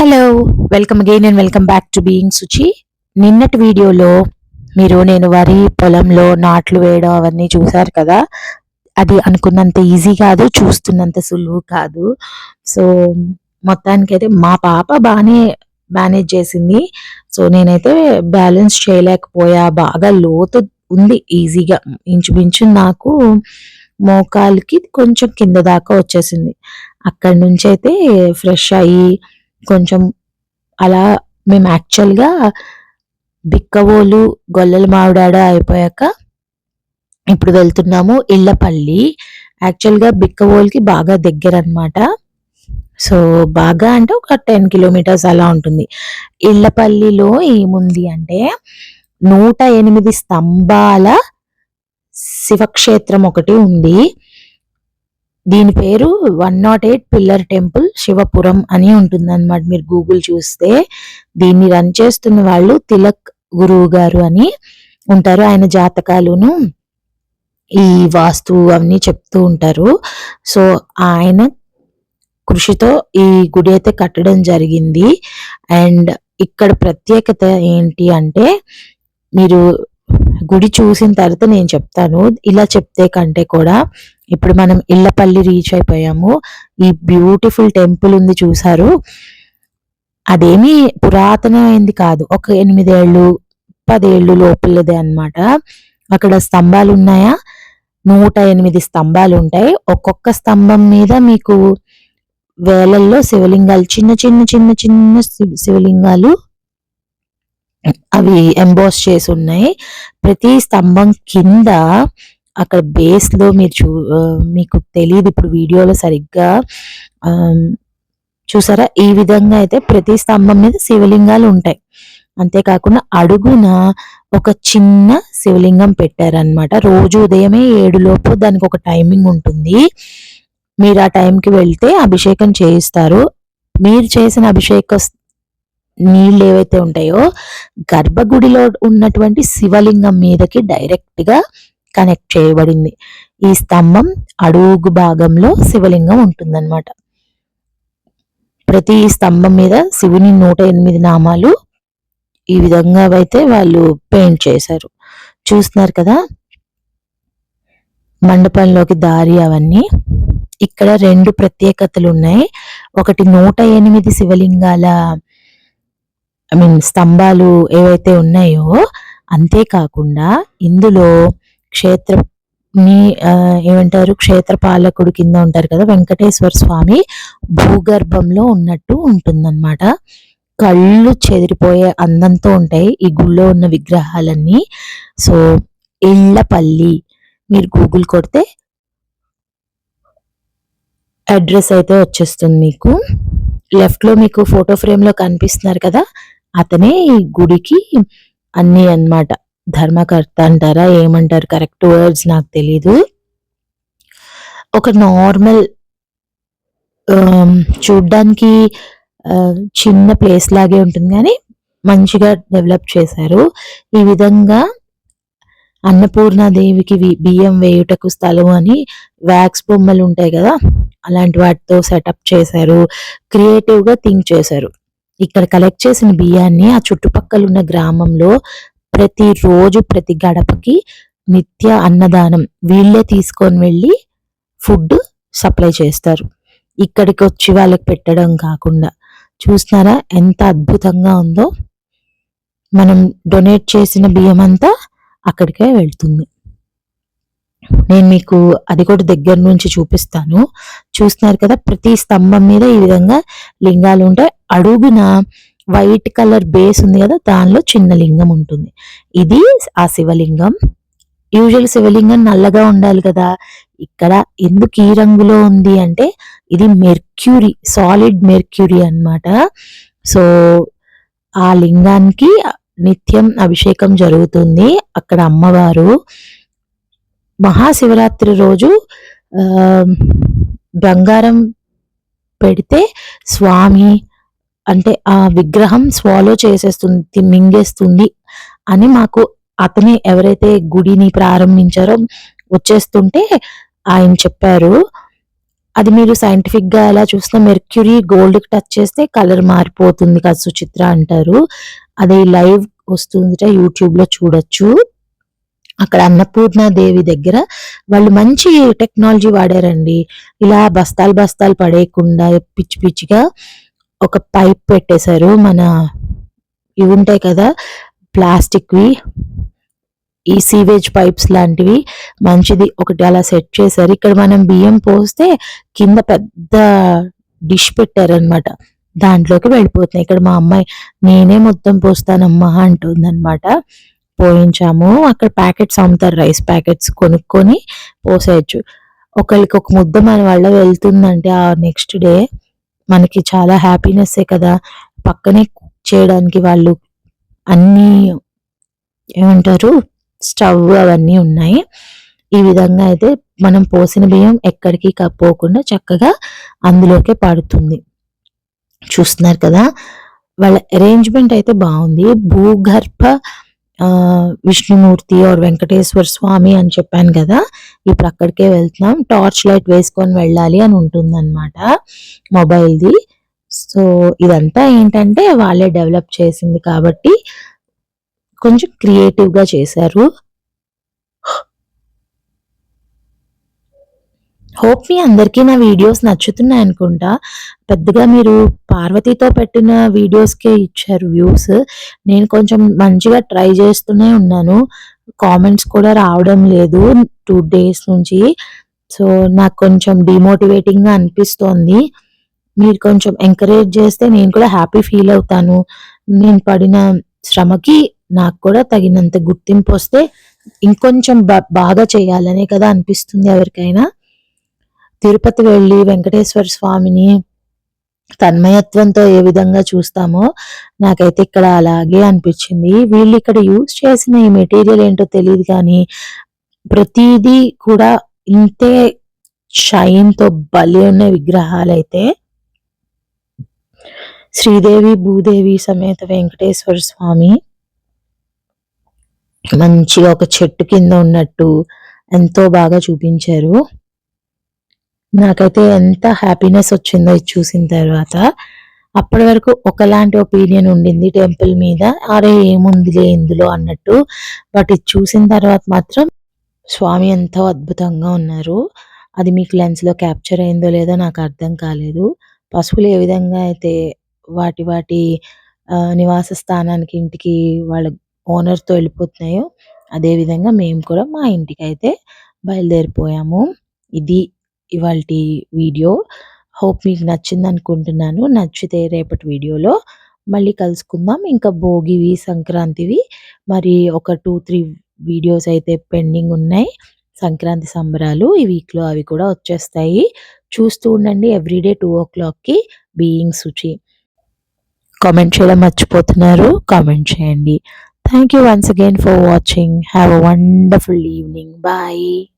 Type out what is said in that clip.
Hello welcome again and welcome back to being Suchi నిన్నటి వీడియోలో మీరు నేను వరి పొలంలో నాట్లు వేయడం అవన్నీ చూసారు కదా? అది అనుకున్నంత ఈజీ కాదు చూస్తున్నంత సులువు కాదు. సో మొత్తానికైతే మా పాప బాగానే మేనేజ్ చేసింది. సో నేనైతే బ్యాలెన్స్ చేయలేకపోయా బాగా లోతు ఉంది ఈజీగా ఇంచుమించు నాకు మోకాలికి కొంచెం కింద దాకా వచ్చేసింది. అక్కడి నుంచి అయితే ఫ్రెష్ అయ్యి కొంచెం అలా మేము యాక్చువల్గా బిక్కవోలు గొల్లల మావిడాడ అయిపోయాక ఇప్పుడు వెళ్తున్నాము ఇళ్ళపల్లి. యాక్చువల్గా బిక్కవోలుకి బాగా దగ్గర అనమాట సో బాగా అంటే ఒక టెన్ కిలోమీటర్స్ అలా ఉంటుంది. ఇళ్ళపల్లిలో ఏముంది అంటే నూట ఎనిమిది స్తంభాల శివక్షేత్రం ఒకటి ఉంది. దీని పేరు one naught eight pillar temple Shivapuram అని ఉంటుంది అనమాట మీరు గూగుల్ చూస్తే దీన్ని రన్ చేస్తున్న వాళ్ళు తిలక్ గురువు గారు అని ఉంటారు. ఆయన జాతకాలును ఈ వాస్తు అవన్నీ చెప్తూ ఉంటారు. సో ఆయన కృషితో ఈ గుడి అయితే కట్టడం జరిగింది. అండ్ ఇక్కడ ప్రత్యేకత ఏంటి అంటే మీరు గుడి చూసిన తర్వాత నేను చెప్తాను. ఇలా చెప్తే కంటే కూడా ఇప్పుడు మనం ఇళ్ళపల్లి రీచ్ అయిపోయాము. ఈ బ్యూటిఫుల్ టెంపుల్ ఉంది చూసారు అదేమి పురాతనమైంది కాదు. ఒక ఎనిమిదేళ్ళు పదేళ్ళు లోపలదే అనమాట అక్కడ స్తంభాలు ఉన్నాయా? నూట ఎనిమిది స్తంభాలు ఉంటాయి. ఒక్కొక్క స్తంభం మీద మీకు వేలల్లో శివలింగాలు చిన్న చిన్న చిన్న చిన్న శివలింగాలు అవి ఎంబోస్ చేసి ఉన్నాయి. ప్రతి స్తంభం కింద అక్కడ బేస్లో మీరు చూ మీకు తెలియదు. ఇప్పుడు వీడియోలో సరిగ్గా చూసారా? ఈ విధంగా అయితే ప్రతి స్తంభం మీద శివలింగాలు ఉంటాయి. అంతేకాకుండా అడుగున ఒక చిన్న శివలింగం పెట్టారనమాట రోజు ఉదయమే ఏడులోపు దానికి ఒక టైమింగ్ ఉంటుంది. మీరు ఆ టైంకి వెళ్తే అభిషేకం చేయిస్తారు. మీరు చేసిన అభిషేక నీళ్ళు ఏవైతే ఉంటాయో గర్భగుడిలో ఉన్నటువంటి శివలింగం మీదకి డైరెక్ట్గా కనెక్ట్ చేయబడింది. ఈ స్తంభం అడుగు భాగంలో శివలింగం ఉంటుందన్నమాట. ప్రతి స్తంభం మీద శివుని నూట ఎనిమిది నామాలు ఈ విధంగా అయితే వాళ్ళు పెయింట్ చేశారు. చూస్తున్నారు కదా? మండపంలోకి దారి అవన్నీ. ఇక్కడ రెండు ప్రత్యేకతలు ఉన్నాయి. ఒకటి నూట ఎనిమిది శివలింగాల ఐ మీన్ స్తంభాలు ఏవైతే ఉన్నాయో అంతేకాకుండా ఇందులో క్షేత్ర ని ఏమంటారు క్షేత్ర పాలకుడు కింద ఉంటారు కదా వెంకటేశ్వర స్వామి భూగర్భంలో ఉన్నట్టు ఉంటుందన్నమాట. కళ్ళు చెదిరిపోయే అందంతో ఉంటాయి ఈ గుళ్ళో ఉన్న విగ్రహాలన్నీ. సో ఇళ్ళపల్లి మీరు గూగుల్ కొడితే అడ్రస్ అయితే వచ్చేస్తుంది మీకు. లెఫ్ట్లో మీకు ఫోటో ఫ్రేమ్లో కనిపిస్తున్నారు కదా అతనే ఈ గుడికి అన్ని అన్నమాట. ధర్మకర్త అంటారా? ఏమంటారు? కరెక్ట్ వర్డ్స్ నాకు తెలీదు. ఒక నార్మల్ um, చూడ్డానికి చిన్న ప్లేస్ లాగే ఉంటుంది కానీ మంచిగా డెవలప్ చేశారు. ఈ విధంగా అన్నపూర్ణాదేవికి బియ్యం వేయుటకు స్థలం అని వ్యాక్స్ బొమ్మలు ఉంటాయి కదా? అలాంటి వాటితో సెటప్ చేశారు. క్రియేటివ్గా థింక్ చేశారు. ఇక్కడ కలెక్ట్ చేసిన బియ్యాన్ని ఆ చుట్టుపక్కల ఉన్న గ్రామంలో ప్రతిరోజు ప్రతి గడపకి నిత్య అన్నదానం. వీళ్ళే తీసుకొని వెళ్ళి ఫుడ్ సప్లై చేస్తారు. ఇక్కడికి వచ్చి వాళ్ళకి పెట్టడం కాకుండా. చూస్తున్నారా ఎంత అద్భుతంగా ఉందో? మనం డొనేట్ చేసిన బియ్యం అంతా అక్కడికే వెళ్తుంది. నేను మీకు అది కూడా దగ్గర నుంచి చూపిస్తాను. చూస్తున్నారు కదా ప్రతి స్తంభం మీద ఈ విధంగా లింగాలు ఉంటాయి. అడుగున వైట్ కలర్ బేస్ ఉంది కదా దానిలో చిన్న లింగం ఉంటుంది. ఇది ఆ శివలింగం. యూజువల్ శివలింగం నల్లగా ఉండాలి కదా. ఇక్కడ ఎందుకు ఈ రంగులో ఉంది అంటే ఇది మెర్క్యూరీ సాలిడ్ మెర్క్యూరీ అనమాట సో ఆ లింగానికి నిత్యం అభిషేకం జరుగుతుంది అక్కడ అమ్మవారు. మహాశివరాత్రి రోజు బంగారం పెడితే స్వామి అంటే ఆ విగ్రహం స్వాలో చేసేస్తుంది మింగేస్తుంది అని మాకు అతనే ఎవరైతే గుడిని ప్రారంభించారో వచ్చేస్తుంటే ఆయన చెప్పారు. అది మీరు సైంటిఫిక్గా ఎలా చూసినా మెర్క్యూరీ గోల్డ్కి టచ్ చేస్తే కలర్ మారిపోతుంది కదా సుచిత్ర అంటారు. అది లైవ్ వస్తుంది యూట్యూబ్లో చూడొచ్చు. అక్కడ అన్నపూర్ణ దేవి దగ్గర వాళ్ళు మంచి టెక్నాలజీ వాడారండి. ఇలా బస్తాలు బస్తాలు పడేయకుండా పిచ్చి పిచ్చిగా ఒక పైప్ పెట్టేశారు. మన ఇవి ఉంటాయి కదా ప్లాస్టిక్వి ఈ సీవేజ్ పైప్స్ లాంటివి. మంచిది ఒకటి అలా సెట్ చేశారు. ఇక్కడ మనం బియ్యం పోస్తే కింద పెద్ద డిష్ పెట్టారనమాట. దాంట్లోకి వెళ్ళిపోతున్నాయి. ఇక్కడ మా అమ్మాయి నేనే మొత్తం పోస్తానమ్మా అంటుందన్నమాట పోయించాము. అక్కడ ప్యాకెట్స్ అమ్ముతారు. రైస్ ప్యాకెట్స్ కొనుక్కొని పోసేయచ్చు. ఒకరికి ఒక ముద్ద మన వల్ల వెళ్తుందంటే ఆ నెక్స్ట్ డే మనకి చాలా హ్యాపీనెస్సే కదా. పక్కనే కుక్ చేయడానికి వాళ్ళు అన్ని ఏమంటారు? స్టవ్ అవన్నీ ఉన్నాయి. ఈ విధంగా అయితే మనం పోసిన బియ్యం ఎక్కడికి పోకుండా చక్కగా అందులోకే పడుతుంది. చూస్తున్నారు కదా? వాళ్ళ అరేంజ్మెంట్ అయితే బాగుంది. భూగర్భ విష్ణుమూర్తి ఆర్ వెంకటేశ్వర స్వామి అని చెప్పాను కదా. ఇప్పుడు అక్కడికే వెళ్తున్నాం. టార్చ్ లైట్ వేసుకొని వెళ్ళాలి అని ఉంటుందన్నమాట మొబైల్ది. సో ఇదంతా ఏంటంటే వాళ్ళే డెవలప్ చేసింది కాబట్టి కొంచెం క్రియేటివ్గా చేశారు. హోప్ మీ అందరికీ నా వీడియోస్ నచ్చుతున్నాయి అనుకుంటా. పెద్దగా మీరు పార్వతితో పెట్టిన వీడియోస్కే ఇచ్చారు వ్యూస్. నేను కొంచెం మంచిగా ట్రై చేస్తూనే ఉన్నాను. కామెంట్స్ కూడా రావడం లేదు టూ డేస్ నుంచి. సో నాకు కొంచెం డిమోటివేటింగ్గా అనిపిస్తోంది. మీరు కొంచెం ఎంకరేజ్ చేస్తే నేను కూడా హ్యాపీ ఫీల్ అవుతాను. నేను పడిన శ్రమకి నాకు కూడా తగినంత గుర్తింపు వస్తే ఇంకొంచెం బాగా చేయాలనే కదా అనిపిస్తుంది ఎవరికైనా. తిరుపతి వెళ్ళి వెంకటేశ్వర స్వామిని తన్మయత్వంతో ఏ విధంగా చూస్తామో నాకైతే ఇక్కడ అలాగే అనిపించింది. వీళ్ళు ఇక్కడ యూజ్ చేసిన ఈ మెటీరియల్ ఏంటో తెలియదు కానీ ప్రతిదీ కూడా ఇంతే షైన్తో బలి ఉన్న విగ్రహాలు అయితే శ్రీదేవి భూదేవి సమేత వెంకటేశ్వర స్వామి మంచిగా ఒక చెట్టు కింద ఉన్నట్టు ఎంతో బాగా చూపించారు. నాకైతే ఎంత హ్యాపీనెస్ వచ్చిందో ఇది చూసిన తర్వాత అప్పటి వరకు ఒకలాంటి ఒపీనియన్ ఉండింది టెంపుల్ మీద. అరే ఏముందిలే ఇందులో అన్నట్టు. బట్ ఇది చూసిన తర్వాత మాత్రం స్వామి ఎంతో అద్భుతంగా ఉన్నారు. అది మీకు లెన్స్లో క్యాప్చర్ అయిందో లేదో నాకు అర్థం కాలేదు. పశువులు ఏ విధంగా అయితే వాటి వాటి నివాస స్థానానికి ఇంటికి వాళ్ళ ఓనర్తో వెళ్ళిపోతున్నాయో అదేవిధంగా మేము కూడా మా ఇంటికి అయితే బయలుదేరిపోయాము. ఇది ఇవాళ వీడియో. హోప్ మీకు నచ్చింది అనుకుంటున్నాను నచ్చితే రేపటి వీడియోలో మళ్ళీ కలుసుకుందాం. ఇంకా భోగివి సంక్రాంతివి మరి ఒక టూ త్రీ వీడియోస్ అయితే పెండింగ్ ఉన్నాయి. సంక్రాంతి సంబరాలు ఈ వీక్లో అవి కూడా వచ్చేస్తాయి. చూస్తూ ఉండండి ఎవ్రీడే టూ ఓ క్లాక్కి బీయింగ్ సుచి. కామెంట్ చేయడం మర్చిపోతున్నారు. కామెంట్ చేయండి. Thank you once again for watching. Have a wonderful evening. Bye.